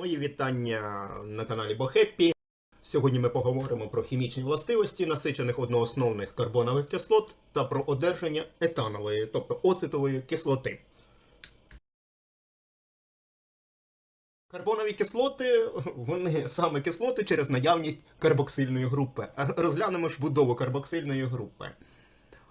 Мої вітання на каналі Бохеппі. Сьогодні ми поговоримо про хімічні властивості насичених одноосновних карбонових кислот та про одержання етанової, тобто оцетової кислоти. Карбонові кислоти, вони саме кислоти через наявність карбоксильної групи. Розглянемо ж будову карбоксильної групи.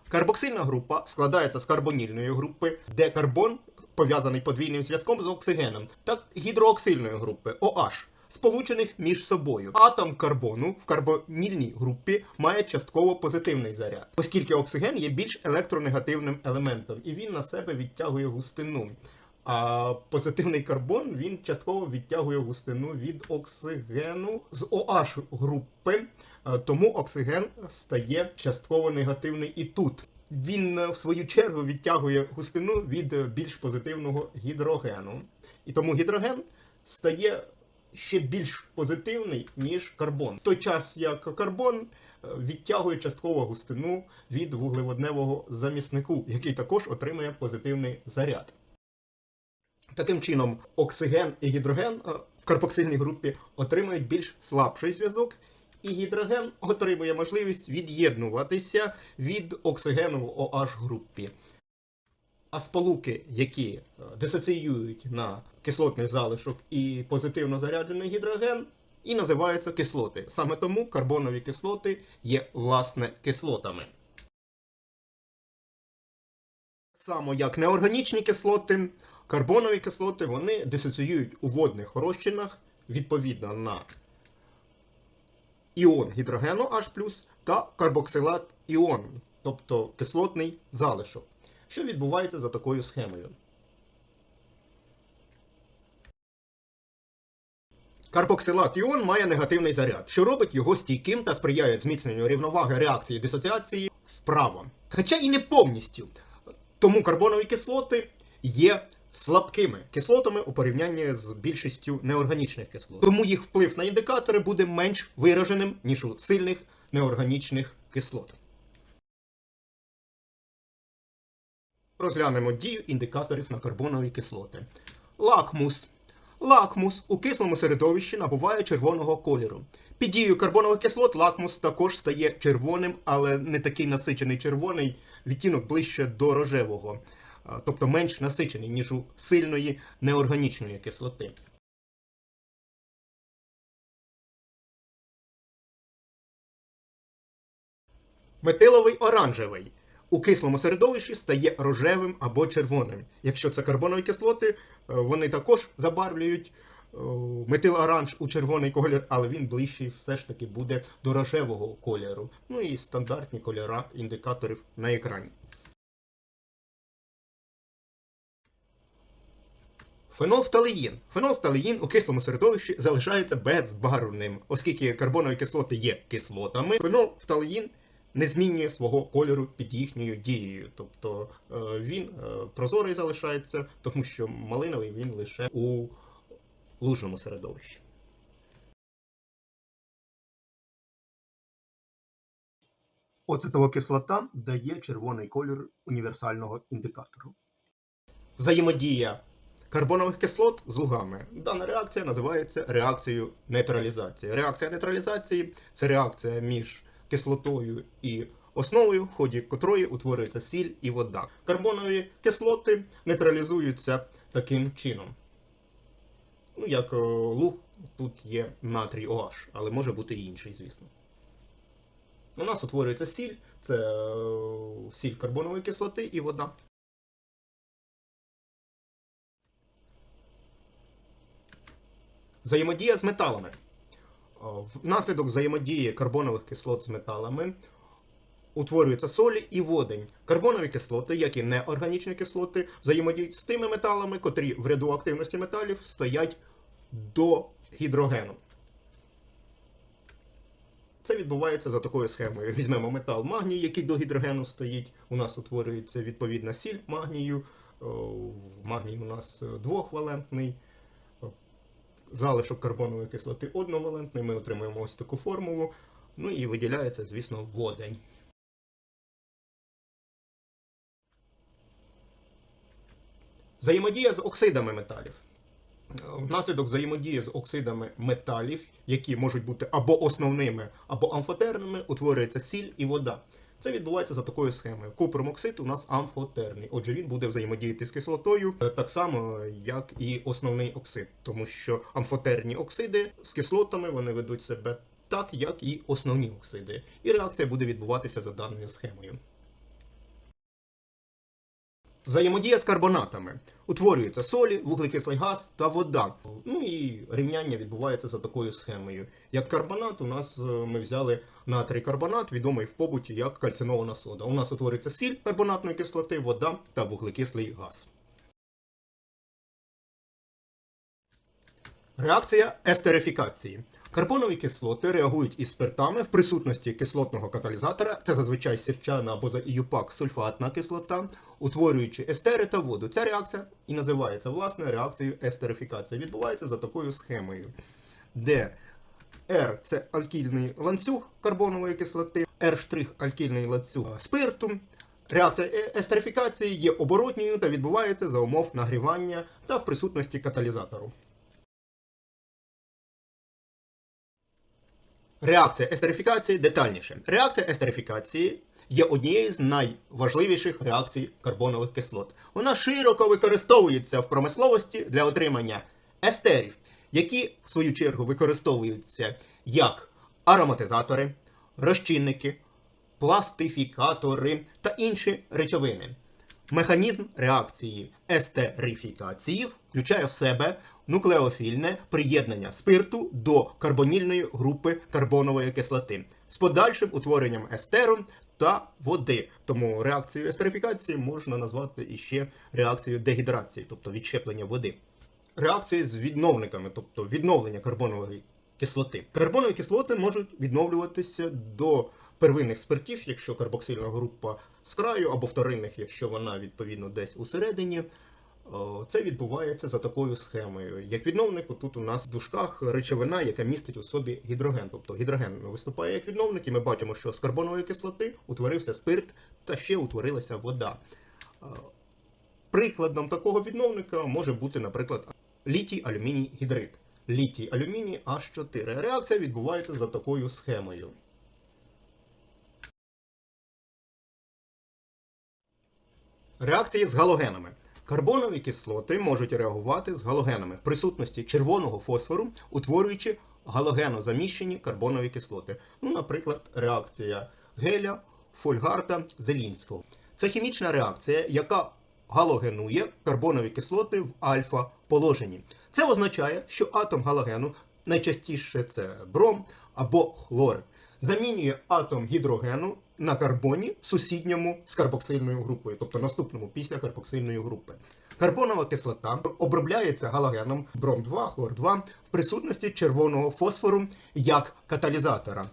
Карбоксильна група складається з карбонільної групи, де карбон пов'язаний подвійним зв'язком з оксигеном, та гідрооксильної групи OH, сполучених між собою. Атом карбону в карбонільній групі має частково позитивний заряд, оскільки оксиген є більш електронегативним елементом, і він на себе відтягує густину. А позитивний карбон він частково відтягує густину від оксигену з OH групи, тому оксиген стає частково негативний і тут. Він, е, в свою чергу, відтягує густину від е, більш позитивного гідрогену. І тому гідроген стає ще більш позитивний, ніж карбон. В той час як карбон е, відтягує частково густину від вуглеводневого заміснику, який також отримує позитивний заряд. Таким чином, оксиген і гідроген е, в карбоксильній групі отримують більш слабший зв'язок, і гідроген отримує можливість від'єднуватися від оксигену в OH групі. А сполуки, які е, дисоціюють на кислотний залишок і позитивно заряджений гідроген, і називаються кислоти. Саме тому карбонові кислоти є власне кислотами. Само як неорганічні кислоти, карбонові кислоти вони дисоціюють у водних розчинах відповідно на іон гідрогену H та карбоксилат іон, тобто кислотний залишок. Що відбувається за такою схемою? Карбоксилат іон має негативний заряд, що робить його стійким та сприяє зміцненню рівноваги реакції дисоціації вправо. Хоча і не повністю. Тому карбонові кислоти є слабкими кислотами у порівнянні з більшістю неорганічних кислот. Тому їх вплив на індикатори буде менш вираженим, ніж у сильних неорганічних кислот. Розглянемо дію індикаторів на карбонові кислоти. Лакмус. Лакмус у кислому середовищі набуває червоного кольору. Під дією карбонових кислот лакмус також стає червоним, але не такий насичений червоний, відтінок ближче до рожевого, тобто менш насичений, ніж у сильної неорганічної кислоти. Метиловий оранжевий у кислому середовищі стає рожевим або червоним. Якщо це карбонові кислоти, е, вони також забарвлюють е, метилоранж у червоний колір, але він ближчий все ж таки буде до рожевого кольору. Ну і стандартні кольора індикаторів на екрані. Фенолфталеїн. Фенолфталеїн у кислому середовищі залишається безбарвним, оскільки карбонові кислоти є кислотами. Фенолфталеїн не змінює свого кольору під їхньою дією. Тобто е, він е, прозорий залишається, тому що малиновий він лише у лужному середовищі. Оцетова кислота дає червоний колір універсального індикатору. Взаємодія карбонових кислот з лугами. Дана реакція називається реакцією нейтралізації. Реакція нейтралізації це реакція між кислотою і основою, в ході котрої утворюється сіль і вода. Карбонові кислоти нейтралізуються таким чином. Ну, як е, луг, тут є натрій OH, але може бути і інший, звісно. У нас утворюється сіль, це е, сіль карбонової кислоти і вода. Взаємодія з металами. Внаслідок взаємодії карбонових кислот з металами утворюються солі і водень. Карбонові кислоти, як і неорганічні кислоти, взаємодіють з тими металами, котрі в ряду активності металів стоять до гідрогену. Це відбувається за такою схемою. Візьмемо метал магній, який до гідрогену стоїть. У нас утворюється відповідна сіль магнію. Магній у нас двохвалентний залишок карбонової кислоти одновалентний, ми отримуємо ось таку формулу. Ну і виділяється, звісно, водень. Взаємодія з оксидами металів. Внаслідок взаємодії з оксидами металів, які можуть бути або основними, або амфотерними, утворюється сіль і вода. Це відбувається за такою схемою. Купромоксид у нас амфотерний, отже, він буде взаємодіяти з кислотою е, так само, як і основний оксид, тому що амфотерні оксиди з кислотами вони ведуть себе так, як і основні оксиди. І реакція буде відбуватися за даною схемою. Взаємодія з карбонатами. Утворюються солі, вуглекислий газ та вода. Ну і рівняння відбувається за такою схемою. Як карбонат, у нас е, ми взяли натрій карбонат, відомий в побуті як кальцинована сода. У нас утворюється сіль карбонатної кислоти, вода та вуглекислий газ. Реакція естерифікації. Карбонові кислоти реагують із спиртами в присутності кислотного каталізатора, це зазвичай сірчана або за ІЮПАК сульфатна кислота, утворюючи естери та воду. Ця реакція і називається власне реакцією естерифікації. Відбувається за такою схемою, де R це алкільний ланцюг карбонової кислоти, R' алкільний ланцюг спирту. Реакція е- естерифікації є оборотньою та відбувається за умов нагрівання та в присутності каталізатору. Реакція естерифікації детальніше. Реакція естерифікації є однією з найважливіших реакцій карбонових кислот. Вона широко використовується в промисловості для отримання естерів, які в свою чергу використовуються як ароматизатори, розчинники, пластифікатори та інші речовини. Механізм реакції естерифікації включає в себе нуклеофільне приєднання спирту до карбонільної групи карбонової кислоти з подальшим утворенням естеру та води. Тому реакцію естерифікації можна назвати іще реакцією дегідрації, тобто відщеплення води. Реакції з відновниками, тобто відновлення карбонової кислоти. Карбонові кислоти можуть відновлюватися до первинних спиртів, якщо карбоксильна група з краю, або вторинних, якщо вона відповідно десь усередині. Це відбувається за такою схемою. Як відновник, тут у нас в дужках речовина, яка містить у собі гідроген. Тобто гідроген виступає як відновник, і ми бачимо, що з карбонової кислоти утворився спирт та ще утворилася вода. Прикладом такого відновника може бути, наприклад, літій алюміній гідрид. Літій алюміній H4. Реакція відбувається за такою схемою. Реакції з галогенами. Карбонові кислоти можуть реагувати з галогенами в присутності червоного фосфору, утворюючи галогенозаміщені карбонові кислоти. Ну, наприклад, реакція геля, фольгарта, зелінського. Це хімічна реакція, яка галогенує карбонові кислоти в альфа-положенні. Це означає, що атом галогену, найчастіше це бром або хлор, замінює атом гідрогену на карбоні сусідньому з карбоксильною групою, тобто наступному після карбоксильної групи. Карбонова кислота обробляється галогеном бром 2 хлор 2 в присутності червоного фосфору як каталізатора.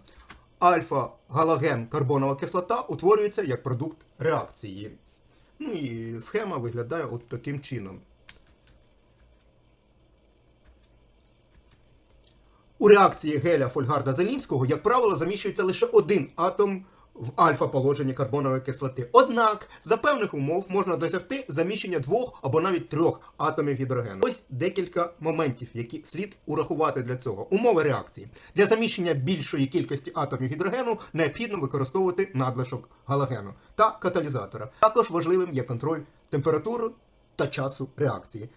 Альфа-галоген карбонова кислота утворюється як продукт реакції. Ну і схема виглядає от таким чином. У реакції геля Фольгарда Зелінського, як правило, заміщується лише один атом в альфа-положенні карбонової кислоти. Однак за певних умов можна досягти заміщення двох або навіть трьох атомів гідрогену. Ось декілька моментів, які слід урахувати для цього. Умови реакції. Для заміщення більшої кількості атомів гідрогену необхідно використовувати надлишок галогену та каталізатора. Також важливим є контроль температури та часу реакції.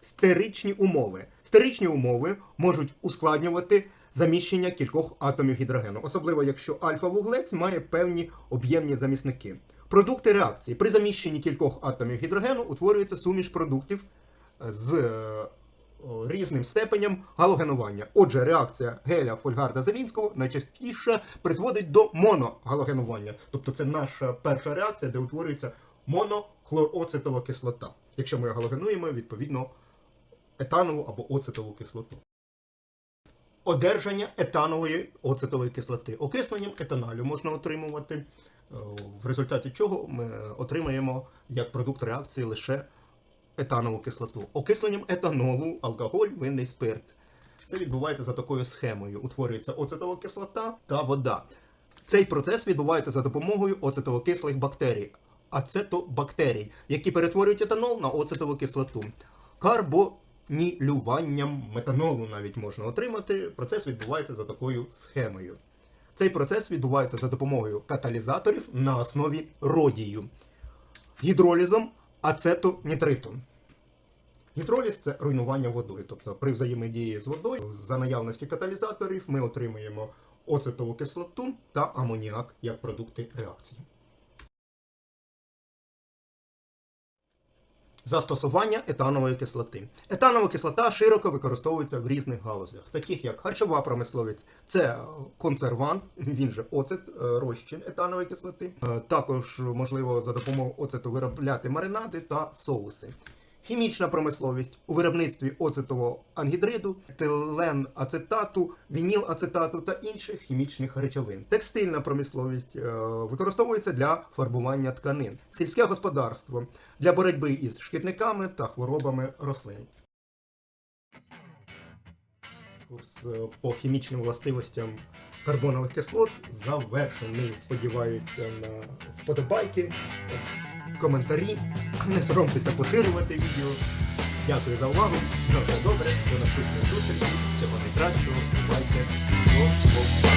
Стеричні умови. Стеричні умови можуть ускладнювати заміщення кількох атомів гідрогену, особливо якщо альфа-вуглець має певні об'ємні замісники. Продукти реакції. При заміщенні кількох атомів гідрогену утворюється суміш продуктів з е, різним степенем галогенування. Отже, реакція геля Фольгарда Зелінського найчастіше призводить до моногалогенування. Тобто це наша перша реакція, де утворюється монохлороцетова кислота. Якщо ми галогенуємо, відповідно етанову або оцетову кислоту. Одержання етанової оцетової кислоти. Окисленням етаналю можна отримувати, е, в результаті чого ми отримаємо як продукт реакції лише етанову кислоту. Окисленням етанолу, алкоголь, винний спирт. Це відбувається за такою схемою. Утворюється оцетова кислота та вода. Цей процес відбувається за допомогою оцетово-кислих бактерій, ацетобактерій, які перетворюють етанол на оцетову кислоту. Карбо метанілюванням метанолу навіть можна отримати. Процес відбувається за такою схемою. Цей процес відбувається за допомогою каталізаторів на основі родію, гідролізом ацетонітриту. Гідроліз це руйнування водою. Тобто при взаємодії з водою за наявності каталізаторів ми отримуємо оцетову кислоту та амоніак як продукти реакції. Застосування етанової кислоти. Етанова кислота широко використовується в різних галузях, таких як харчова промисловість, це консервант, він же оцет, е, розчин етанової кислоти. Е, Також можливо за допомогою оцету виробляти маринади та соуси. Хімічна промисловість у виробництві оцетового ангідриду, етилен ацетату, вініл ацетату та інших хімічних речовин. Текстильна промисловість е, використовується для фарбування тканин, сільське господарство для боротьби із шкідниками та хворобами рослин. Курс е, по хімічним властивостям карбонових кислот завершений. Сподіваюся на вподобайки, коментарі. Не соромтеся поширювати відео. Дякую за увагу. На все добре. До наступної зустрічі. Всього найкращого. Бувайте. До побачення.